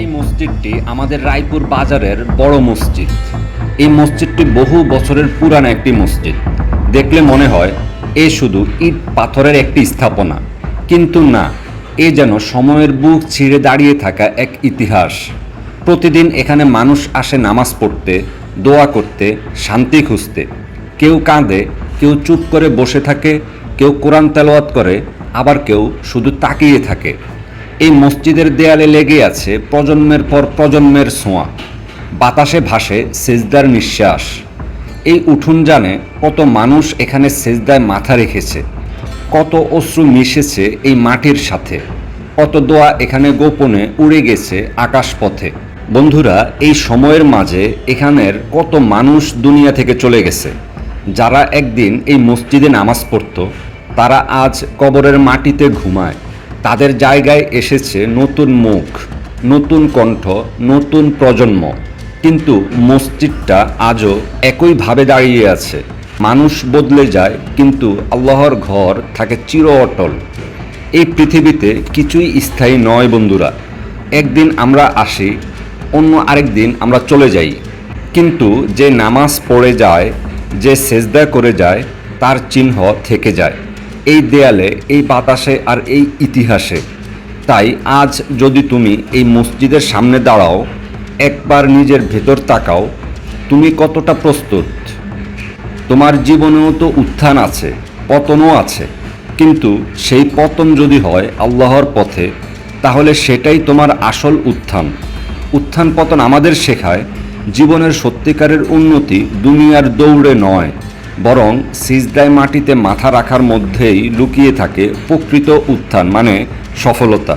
এই মসজিদটি আমাদের রায়পুর বাজারের বড় মসজিদ। এই মসজিদটি বহু বছরের পুরানো একটি মসজিদ। দেখলে মনে হয়, এ শুধু ইট পাথরের একটি স্থাপনা। কিন্তু না, এ যেন সময়ের বুক ছিঁড়ে দাঁড়িয়ে থাকা এক ইতিহাস। প্রতিদিন এখানে মানুষ আসে নামাজ পড়তে, দোয়া করতে, শান্তি খুঁজতে। কেউ কাঁদে, কেউ চুপ করে বসে থাকে, কেউ কোরআন তেলাওয়াত করে, আবার কেউ শুধু তাকিয়ে থাকে। এই মসজিদের দেয়ালে লেগে আছে প্রজন্মের পর প্রজন্মের ছোঁয়া। বাতাসে ভাসে সেজদার নিঃশ্বাস। এই উঠুন জানে কত মানুষ এখানে সেজদায় মাথা রেখেছে। কত অশ্রু মিশেছে এই মাটির সাথে। কত দোয়া এখানে গোপনে উড়ে গেছে আকাশপথে। বন্ধুরা, এই সময়ের মাঝে এখানের কত মানুষ দুনিয়া থেকে চলে গেছে। যারা একদিন এই মসজিদে নামাজ পড়তো, তারা আজ কবরের মাটিতে ঘুমায়। তাদের জায়গায় এসেছে নতুন মুখ, নতুন কণ্ঠ, নতুন প্রজন্ম। কিন্তু মসজিদটা আজও একইভাবে দাঁড়িয়ে আছে। মানুষ বদলে যায়, কিন্তু আল্লাহর ঘর থাকে চির অটল। এই পৃথিবীতে কিছুই স্থায়ী নয় বন্ধুরা। একদিন আমরা আসি, অন্য আরেক দিন আমরা চলে যাই। কিন্তু যে নামাজ পড়ে যায়, যে সেজদা করে যায়, তার চিহ্ন থেকে যায়। এই দেয়ালে, এই বাতাসে আর এই ইতিহাসে। তাই আজ যদি তুমি এই মসজিদের সামনে দাঁড়াও, একবার নিজের ভেতর তাকাও, তুমি কতটা প্রস্তুত? তোমার জীবনেও তো উত্থান আছে, পতনও আছে। কিন্তু সেই পতন যদি হয় আল্লাহর পথে, তাহলে সেটাই তোমার আসল উত্থান। উত্থান পতন আমাদের শেখায়, জীবনের সত্যিকারের উন্নতি দুনিয়ার দৌড়ে নয়। বরং সিজদায় মাটিতে মাথা রাখার মধ্যেই লুকিয়ে থাকে প্রকৃত উত্থান মানে সফলতা।